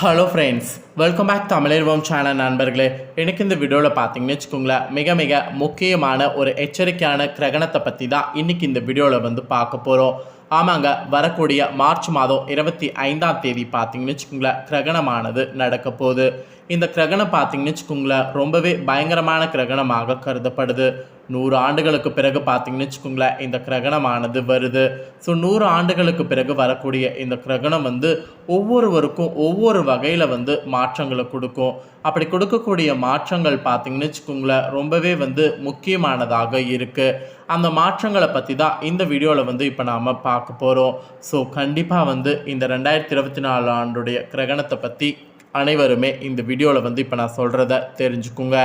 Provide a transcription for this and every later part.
Hello friends welcome back Tamizharvam channel நண்பர்களே. எனக்கு இந்த வீடியோவில் பார்த்தீங்கன்னு வச்சுக்கோங்களேன் மிக மிக முக்கியமான ஒரு எச்சரிக்கையான கிரகணத்தை பற்றி தான் இன்றைக்கி இந்த வீடியோவில் வந்து பார்க்க போகிறோம் ஆமாங்க வரக்கூடிய மார்ச் மாதம் இருபத்தி ஐந்தாம் தேதி பார்த்தீங்கன்னு வச்சுக்கோங்களேன் கிரகணமானது நடக்க போகுது. இந்த கிரகணம் பார்த்தீங்கன்னு வச்சுக்கோங்களேன் ரொம்பவே பயங்கரமான கிரகணமாக கருதப்படுது. நூறு ஆண்டுகளுக்கு பிறகு பார்த்தீங்கன்னு வச்சுக்கோங்களேன் இந்த கிரகணமானது வருது. ஸோ நூறு ஆண்டுகளுக்கு பிறகு வரக்கூடிய இந்த கிரகணம் வந்து ஒவ்வொருவருக்கும் ஒவ்வொரு வகையில் வந்து மாற்றங்களை கொடுக்கும். அப்படி கொடுக்கக்கூடிய மாற்றங்கள் பார்த்தீங்கன்னு வச்சுக்கோங்களேன் ரொம்பவே வந்து முக்கியமானதாக இருக்குது அந்த மாற்றங்களை பற்றி தான் இந்த வீடியோவில் வந்து இப்போ நாம் பார்க்க போகிறோம் ஸோ கண்டிப்பாக வந்து இந்த ரெண்டாயிரத்தி இருபத்தி நாலு ஆண்டுடைய கிரகணத்தை பற்றி அனைவருமே இந்த வீடியோவில் வந்து இப்போ நான் சொல்கிறத தெரிஞ்சுக்குங்க.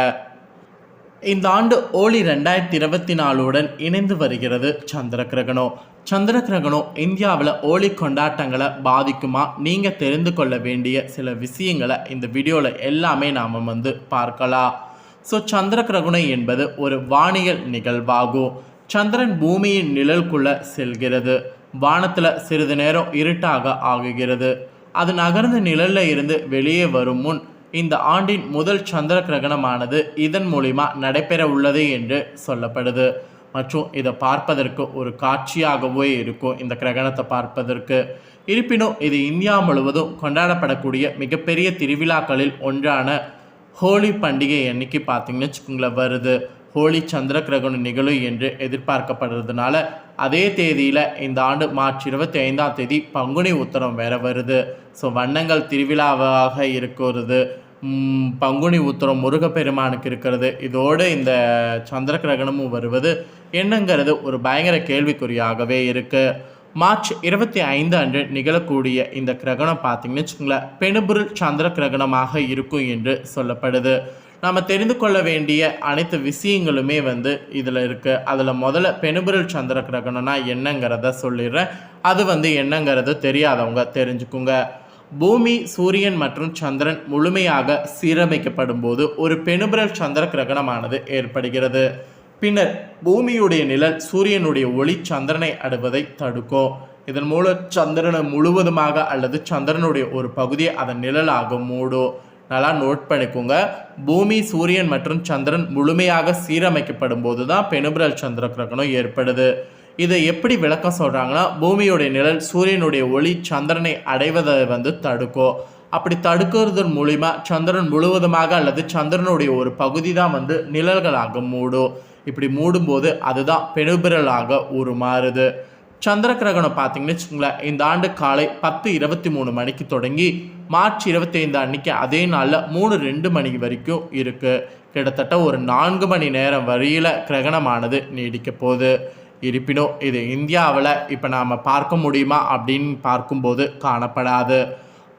இந்த ஆண்டு ஓலி ரெண்டாயிரத்தி இருபத்தி நாலுடன் இணைந்து வருகிறது சந்திர கிரகணம் சந்திர கிரகணம் இந்தியாவில் ஓலி கொண்டாட்டங்களை பாதிக்குமா? நீங்கள் தெரிந்து கொள்ள வேண்டிய சில விஷயங்களை இந்த வீடியோவில் எல்லாமே நாம் வந்து பார்க்கலாம். ஸோ சந்திர கிரகணம் என்பது ஒரு வானியல் நிகழ்வாகும். சந்திரன் பூமியின் நிழலுக்குள்ளே செல்கிறது. வானத்தில் சிறிது நேரம் இருட்டாக ஆகுகிறது. அது நகர்ந்த நிழலில் இருந்து வெளியே வரும் முன் இந்த ஆண்டின் முதல் சந்திர கிரகணமானது இதன் மூலிமா நடைபெற உள்ளது என்று சொல்லப்படுது. மற்றும் இதை பார்ப்பதற்கு ஒரு காட்சியாகவே இருக்கும் இந்த கிரகணத்தை பார்ப்பதற்கு. இருப்பினும் இது இந்தியா முழுவதும் கொண்டாடப்படக்கூடிய மிகப்பெரிய திருவிழாக்களில் ஒன்றான ஹோலி பண்டிகை அன்னைக்கு பார்த்தீங்கன்னு வச்சுக்கோங்களேன் வருது. ஹோலி சந்திர கிரகணம் நிகழும் என்று எதிர்பார்க்கப்படுறதுனால அதே தேதியில் இந்த ஆண்டு மார்ச் இருபத்தி ஐந்தாம் தேதி பங்குனி உத்தரம் வேற வருது. ஸோ வண்ணங்கள் திருவிழாவாக இருக்கிறது. பங்குனி உத்தரம் முருகப்பெருமானுக்கு இருக்கிறது. இதோடு இந்த சந்திர கிரகணமும் வருவது என்னங்கிறது ஒரு பயங்கர கேள்விக்குறியாகவே இருக்குது மார்ச் இருபத்தி ஐந்து அன்று நிகழக்கூடிய இந்த கிரகணம் பார்த்தீங்கன்னு வச்சுக்கோங்களேன் பெணுபுருள் சந்திர கிரகணமாக இருக்கும் என்று சொல்லப்படுது. நாம் தெரிந்து கொள்ள வேண்டிய அனைத்து விஷயங்களுமே வந்து இதில் இருக்குது அதில் முதல்ல பெணுபொருள் சந்திர கிரகணம்னா என்னங்கிறத சொல்லிடுறேன். அது வந்து என்னங்கிறது தெரியாதவங்க தெரிஞ்சுக்குங்க. பூமி சூரியன் மற்றும் சந்திரன் முழுமையாக சீரமைக்கப்படும் போது ஒரு பெணுபுரல் சந்திர கிரகணமானது ஏற்படுகிறது. பின்னர் பூமியுடைய நிழல் சூரியனுடைய ஒளி சந்திரனை அடுவதை தடுக்கும். இதன் மூலம் சந்திரனை முழுவதுமாக அல்லது சந்திரனுடைய ஒரு பகுதியை அதன் நிழலாக மூடும். நல்லா நோட் பண்ணிக்கோங்க. பூமி சூரியன் மற்றும் சந்திரன் முழுமையாக சீரமைக்கப்படும் போது தான் பெணுபுரல் சந்திர கிரகணம் ஏற்படுது. இதை எப்படி விளக்கம் சொல்கிறாங்கன்னா பூமியுடைய நிழல் சூரியனுடைய ஒளி சந்திரனை அடைவதை வந்து தடுக்கும் அப்படி தடுக்கிறதன் மூலிமா சந்திரன் முழுவதுமாக அல்லது சந்திரனுடைய ஒரு பகுதி தான் வந்து நிழல்களாக மூடும் இப்படி மூடும்போது அதுதான் பெருபிரலாக உருமாறுது. சந்திர கிரகணம் பார்த்தீங்கன்னு வச்சுக்கோங்களேன் இந்த ஆண்டு காலை பத்து இருபத்தி மூணு மணிக்கு தொடங்கி மார்ச் இருபத்தி ஐந்து அன்னைக்கு அதே நாளில் மூணு ரெண்டு மணி வரைக்கும் இருக்குது கிட்டத்தட்ட ஒரு நான்கு மணி நேரம் வரையில் கிரகணமானது நீடிக்க போகுது. இருப்பினும் இது இந்தியாவில் இப்போ நாம் பார்க்க முடியுமா அப்படின்னு பார்க்கும்போது காணப்படாது.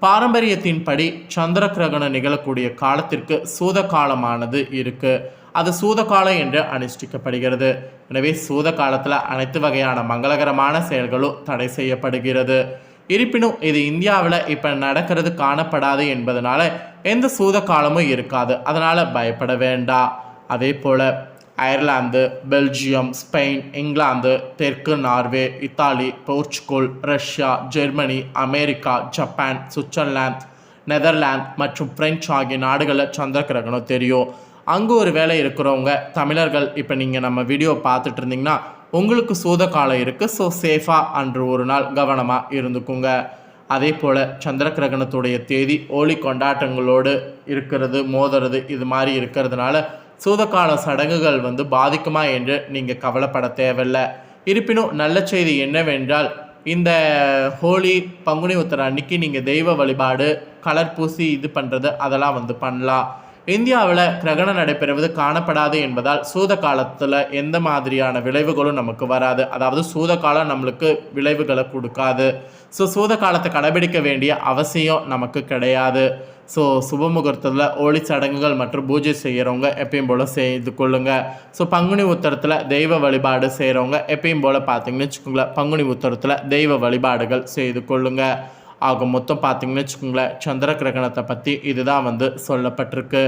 பாரம்பரியத்தின்படி சந்திர கிரகணம் நிகழக்கூடிய காலத்திற்கு சூத காலமானது இருக்குது அது சூத காலம் என்று அனுஷ்டிக்கப்படுகிறது. எனவே சூத காலத்தில் அனைத்து வகையான மங்களகரமான செயல்களும் தடை செய்யப்படுகிறது. இருப்பினும் இது இந்தியாவில் இப்போ நடக்கிறது காணப்படாது என்பதனால எந்த சூத காலமும் இருக்காது. அதனால் பயப்பட வேண்டாம். அதே போல் அயர்லாந்து பெல்ஜியம் ஸ்பெயின் இங்கிலாந்து தெற்கு Norway Italy Portugal Russia Germany America Japan Switzerland Netherlands மற்றும் பிரெஞ்சு ஆகிய நாடுகளில் சந்திர கிரகணம் தெரியும். அங்கே ஒரு வேலை இருக்கிறவங்க தமிழர்கள் இப்போ நீங்கள் நம்ம வீடியோ பார்த்துட்டு இருந்தீங்கன்னா உங்களுக்கு சூத காலம் இருக்குது ஸோ சேஃபாக அன்று ஒரு நாள் கவனமாக இருந்துக்குங்க. அதே போல் சந்திர கிரகணத்துடைய தேதி ஓலி கொண்டாட்டங்களோடு இருக்கிறது மோதுறது இது மாதிரி இருக்கிறதுனால சூதக்கால சடங்குகள் வந்து பாதிக்குமா என்று நீங்கள் கவலைப்பட தேவையில்லை. இருப்பினும் நல்ல செய்தி என்னவென்றால் இந்த ஹோலி பங்குனி உத்தர அன்னைக்கு நீங்கள் தெய்வ வழிபாடு கலர் பூசி இது பண்ணுறது அதெல்லாம் வந்து பண்ணலாம். இந்தியாவில் கிரகணம் நடைபெறுவது காணப்படாது என்பதால் சூத காலத்தில் எந்த மாதிரியான விளைவுகளும் நமக்கு வராது. அதாவது சூத காலம் நம்மளுக்கு விளைவுகளை கொடுக்காது. ஸோ சூத காலத்தை கடைபிடிக்க வேண்டிய அவசியம் நமக்கு கிடையாது. ஸோ சுபமுகூர்த்தத்தில் ஓலி சடங்குகள் மற்றும் பூஜை செய்கிறவங்க எப்பயும் போல் செய்து கொள்ளுங்க. ஸோ பங்குனி உத்தரத்தில் தெய்வ வழிபாடு செய்கிறவங்க எப்பயும் போல் பார்த்தீங்கன்னு வச்சுக்கோங்களேன். பங்குனி உத்தரத்தில் தெய்வ வழிபாடுகள் செய்து கொள்ளுங்கள் ஆக மொத்தம் பார்த்தீங்கன்னு வச்சுக்கோங்களேன் சந்திர கிரகணத்தை பற்றி இதுதான் வந்து சொல்லப்பட்டிருக்கு.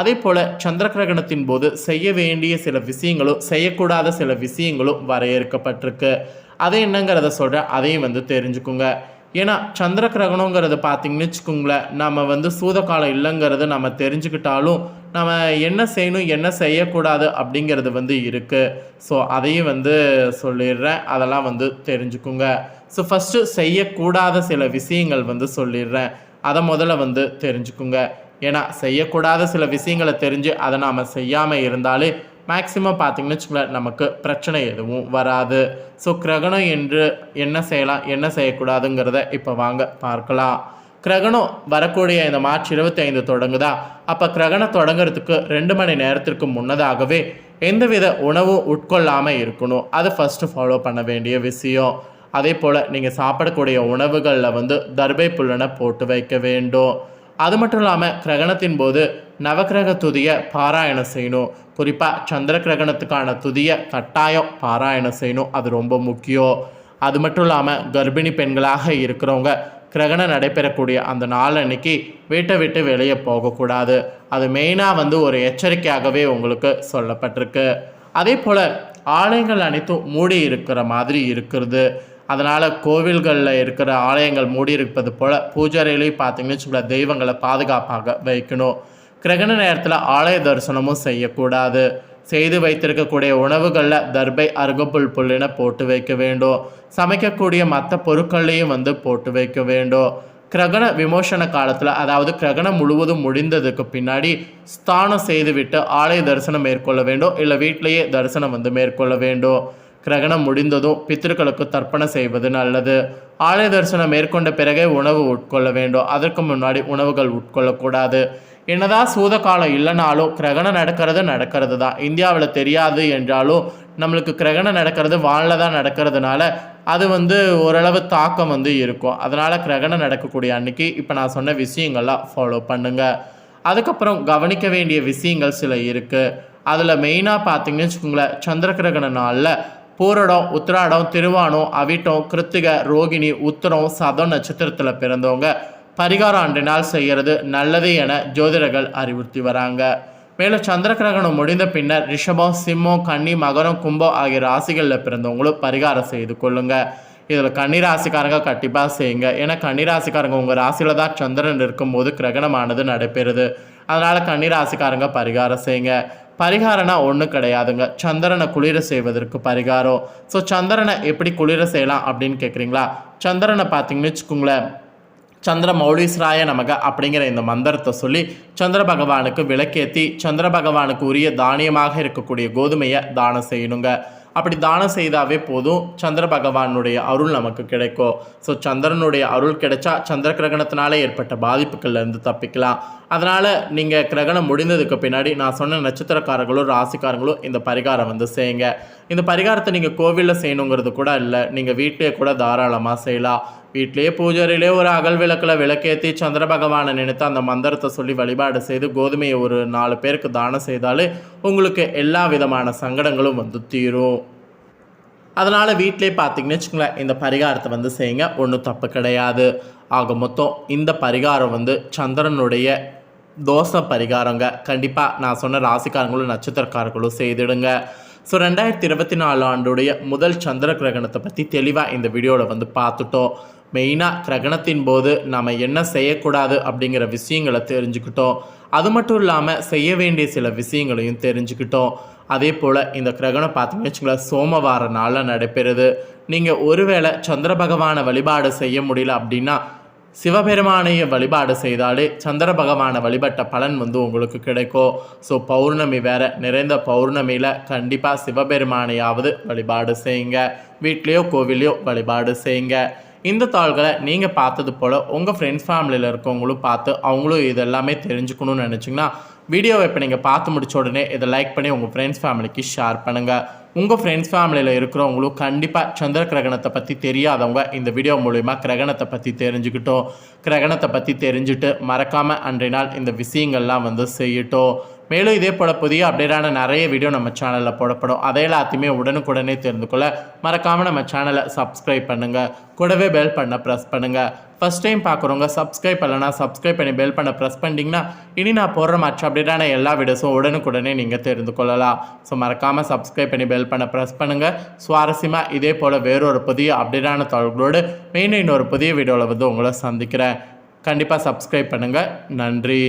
அதே போல் சந்திர கிரகணத்தின் போது செய்ய வேண்டிய சில விஷயங்களும் செய்யக்கூடாத சில விஷயங்களும் வரையறுக்கப்பட்டிருக்கு. அதை என்னங்கிறத சொல்கிறேன் அதையும் வந்து தெரிஞ்சுக்குங்க. ஏன்னா சந்திர கிரகணங்கிறது பார்த்தீங்கன்னு வச்சுக்கோங்களேன் நம்ம வந்து சூதகாலம் இல்லைங்கிறது நம்ம தெரிஞ்சுக்கிட்டாலும் நம்ம என்ன செய்யணும் என்ன செய்யக்கூடாது அப்படிங்கிறது வந்து இருக்குது ஸோ அதையும் வந்து சொல்லிடுறேன். அதெல்லாம் வந்து தெரிஞ்சுக்குங்க. ஸோ ஃபஸ்ட்டு செய்யக்கூடாத சில விஷயங்கள் வந்து சொல்லிடுறேன். அதை முதல்ல வந்து தெரிஞ்சுக்குங்க. ஏன்னா செய்யக்கூடாத சில விஷயங்களை தெரிஞ்சு அதை நாம் செய்யாமல் இருந்தாலே மேக்ஸிமம் பார்த்திங்கன்னு வச்சுக்கோங்களேன் நமக்கு பிரச்சனை எதுவும் வராது. ஸோ கிரகணம் என்று என்ன செய்யலாம் என்ன செய்யக்கூடாதுங்கிறத இப்போ வாங்க பார்க்கலாம். கிரகணம் வரக்கூடிய இந்த மார்ச் இருபத்தி ஐந்து தொடங்குதா? அப்போ கிரகணம் தொடங்குறதுக்கு ரெண்டு மணி நேரத்திற்கு முன்னதாகவே எந்தவித உணவும் உட்கொள்ளாமல் இருக்கணும். அது ஃபஸ்ட்டு ஃபாலோ பண்ண வேண்டிய விஷயம். அதே போல் நீங்கள் சாப்பிடக்கூடிய உணவுகளில் வந்து தர்பை புல்லனை போட்டு வைக்க வேண்டும். அது மட்டும் இல்லாமல் கிரகணத்தின் போது நவக்கிரக துதியை பாராயணம் செய்யணும். குறிப்பாக சந்திர கிரகணத்துக்கான துதியை கட்டாயம் பாராயணம் செய்யணும். அது ரொம்ப முக்கியம். அது மட்டும் இல்லாமல் கர்ப்பிணி பெண்களாக இருக்கிறவங்க கிரகணம் நடைபெறக்கூடிய அந்த நாள் அன்னைக்கு வீட்டை விட்டு வெளியே போகக்கூடாது. அது மெயினாக வந்து ஒரு எச்சரிக்கையாகவே உங்களுக்கு சொல்லப்பட்டிருக்கு. அதே போல் ஆலயங்கள் அனைத்தும் மூடி இருக்கிற மாதிரி இருக்கிறது. அதனால் கோவில்களில் இருக்கிற ஆலயங்கள் மூடி இருப்பது போல் பூஜாரிலையும் பார்த்தீங்கன்னு வச்சுக்கோங்களேன் தெய்வங்களை பாதுகாப்பாக வைக்கணும். கிரகண நேரத்தில் ஆலய தரிசனமும் செய்யக்கூடாது. செய்து வைத்திருக்கக்கூடிய உணவுகளில் தர்பை அருகப்புல் புல்லின போட்டு வைக்க வேண்டும். சமைக்கக்கூடிய மற்ற பொருட்களையும் வந்து போட்டு வைக்க வேண்டும். கிரகண விமோசன காலத்தில் அதாவது கிரகணம் முழுவதும் முடிந்ததுக்கு பின்னாடி ஸ்தானம் செய்துவிட்டு ஆலய தரிசனம் மேற்கொள்ள வேண்டும். இல்லை வீட்டிலேயே தரிசனம் வந்து மேற்கொள்ள வேண்டும். கிரகணம் முடிந்ததும் பித்திருக்களுக்கு தர்ப்பணம் செய்வது நல்லது. ஆலய தரிசனம் மேற்கொண்ட பிறகே உணவு உட்கொள்ள வேண்டும். அதற்கு முன்னாடி உணவுகள் உட்கொள்ளக்கூடாது. என்னதான் சூத காலம் இல்லைனாலும் கிரகணம் நடக்கிறது நடக்கிறது தான் இந்தியாவில் தெரியாது என்றாலும் நம்மளுக்கு கிரகணம் நடக்கிறது வானில் தான் நடக்கிறதுனால அது வந்து ஓரளவு தாக்கம் வந்து இருக்கும். அதனால் கிரகணம் நடக்கக்கூடிய அன்னைக்கு இப்போ நான் சொன்ன விஷயங்கள்லாம் ஃபாலோ பண்ணுங்கள் அதுக்கப்புறம் கவனிக்க வேண்டிய விஷயங்கள் சில இருக்குது அதில் மெயினாக பார்த்தீங்கன்னு வச்சுக்கோங்களேன் சந்திர கிரகண நாளில் பூரடம் உத்திராடம் திருவானம் அவிட்டம் கிருத்திக ரோகிணி உத்திரம் சதம் நட்சத்திரத்தில் பிறந்தவங்க. பரிகாரம் அன்றை நாள் செய்கிறது நல்லது என ஜோதிடர்கள் அறிவுறுத்தி வராங்க. மேலும் சந்திர கிரகணம் முடிந்த பின்னர் ரிஷபம் சிம்மம் கன்னி மகரம் கும்பம் ஆகிய ராசிகளில் பிறந்தவங்களும் பரிகாரம் செய்து கொள்ளுங்க. இதில் கன்னி ராசிக்காரங்க கண்டிப்பாக செய்யுங்க. ஏன்னா கன்னி ராசிக்காரங்க உங்கள் ராசியில் தான் சந்திரன் இருக்கும்போது கிரகணமானது நடைபெறுது. அதனால் கன்னி ராசிக்காரங்க பரிகாரம் செய்யுங்க. பரிகாரம்னா ஒன்றும் கிடையாதுங்க. சந்திரனை குளிர செய்வதற்கு பரிகாரம். ஸோ சந்திரனை எப்படி குளிர செய்யலாம் அப்படின்னு கேட்குறீங்களா சந்திரனை பார்த்தீங்கன்னு வச்சுக்கோங்களேன். சந்திர மௌலீஸ்ராய நமக அப்படிங்கிற இந்த மந்திரத்தை சொல்லி சந்திர பகவானுக்கு விளக்கேற்றி சந்திர பகவானுக்கு உரிய தானியமாக இருக்கக்கூடிய கோதுமையை தானம் செய்யணுங்க. அப்படி தானம் செய்தாவே போதும் சந்திர பகவானுடைய அருள் நமக்கு கிடைக்கும். ஸோ சந்திரனுடைய அருள் கிடைச்சா சந்திர கிரகணத்தினால ஏற்பட்ட பாதிப்புகள்லேருந்து தப்பிக்கலாம். அதனால் நீங்கள் கிரகணம் முடிந்ததுக்கு பின்னாடி நான் சொன்ன நட்சத்திரக்காரங்களும் ராசிக்காரங்களும் இந்த பரிகாரம் வந்து செய்யுங்க. இந்த பரிகாரத்தை நீங்கள் கோவிலில் செய்யணுங்கிறது கூட இல்லை. நீங்கள் வீட்டிலே கூட தாராளமாக செய்யலாம். வீட்டிலேயே பூஜையிலே ஒரு அகல் விளக்கில் விளக்கேற்றி சந்திர பகவானை நினைத்து அந்த மந்திரத்தை சொல்லி வழிபாடு செய்து கோதுமையை ஒரு நாலு பேருக்கு தானம் செய்தாலே உங்களுக்கு எல்லா விதமான சங்கடங்களும் வந்து தீரும். அதனால் வீட்டிலே பார்த்தீங்கன்னு வச்சுக்கோங்களேன் இந்த பரிகாரத்தை வந்து செய்யுங்க. ஒன்றும் தப்பு கிடையாது. ஆக மொத்தம் இந்த பரிகாரம் வந்து சந்திரனுடைய தோசை பரிகாரங்க கண்டிப்பாக நான் சொன்ன ராசிக்காரங்களும் நட்சத்திரக்காரங்களும் செய்திடுங்க. ஸோ ரெண்டாயிரத்தி இருபத்தி நாலு ஆண்டுடைய முதல் சந்திர கிரகணத்தை பற்றி தெளிவாக இந்த வீடியோவில் வந்து பார்த்துட்டோம். மெயினாக கிரகணத்தின் போது நாம் என்ன செய்யக்கூடாது அப்படிங்கிற விஷயங்களை தெரிஞ்சுக்கிட்டோம். அது மட்டும் இல்லாமல் செய்ய வேண்டிய சில விஷயங்களையும் தெரிஞ்சுக்கிட்டோம். அதே போல் இந்த கிரகணம் பார்த்தீங்கன்னு வச்சுங்களேன் சோமவார நாளில் நடைபெறுது. நீங்கள் ஒருவேளை சந்திர பகவானை வழிபாடு செய்ய முடியல அப்படின்னா சிவபெருமானையை வழிபாடு செய்தாலே சந்திர பகவானை வழிபட்ட பலன் வந்து உங்களுக்கு கிடைக்கும். ஸோ பௌர்ணமி வேற நிறைந்த பௌர்ணமியில் கண்டிப்பாக சிவபெருமானையாவது வழிபாடு செய்யுங்க. வீட்லேயோ கோவிலையோ வழிபாடு செய்யுங்க. இந்த தாள்களை நீங்கள் பார்த்தது போல் உங்கள் ஃப்ரெண்ட்ஸ் ஃபேமிலியில் இருக்கவங்களும் பார்த்து அவங்களும் இதெல்லாமே தெரிஞ்சுக்கணும்னு நினச்சிங்கன்னா வீடியோவை இப்போ நீங்கள் பார்த்து முடிச்ச உடனே இதை லைக் பண்ணி உங்கள் ஃப்ரெண்ட்ஸ் ஃபேமிலிக்கு ஷேர் பண்ணுங்கள் உங்கள் ஃப்ரெண்ட்ஸ் ஃபேமிலியில் இருக்கிறவங்களும் கண்டிப்பாக சந்திர கிரகணத்தை பற்றி தெரியாதவங்க இந்த வீடியோ மூலிமா கிரகணத்தை பற்றி தெரிஞ்சுக்கிட்டோம். கிரகணத்தை பற்றி தெரிஞ்சுட்டு மறக்காமல் அன்றைய நாள் இந்த விஷயங்கள்லாம் வந்து செய்யட்டும். மேலும் இதே போல் புதிய அப்டேட்டான நிறைய வீடியோ நம்ம சேனலில் போடப்படும். அதை எல்லாத்தையுமே உடனுக்குடனே தெரிந்து கொள்ள மறக்காமல் நம்ம சேனலை சப்ஸ்கிரைப் பண்ணுங்கள் கூடவே பெல் பண்ண ப்ரெஸ் பண்ணுங்கள் ஃபஸ்ட் டைம் பார்க்குறவங்க சப்ஸ்கிரைப் பண்ணலனா சப்ஸ்கிரைப் பண்ணி பெல் பண்ண ப்ரெஸ் பண்ணிட்டீங்கன்னா இனி நான் போடுற மற்ற அப்டேட்டான எல்லா வீடியோஸும் உடனுக்குடனே நீங்கள் தெரிந்து கொள்ளலாம். ஸோ மறக்காமல் சப்ஸ்கிரைப் பண்ணி பெல் பண்ண ப்ரெஸ் பண்ணுங்கள் சுவாரஸ்யமாக இதே போல் வேறொரு புதிய அப்டேட்டான தகவல்களோடு மெயின் இன்னொரு புதிய வீடியோவில் வந்து உங்களை சந்திக்கிறேன். கண்டிப்பாக சப்ஸ்கிரைப் பண்ணுங்கள் நன்றி.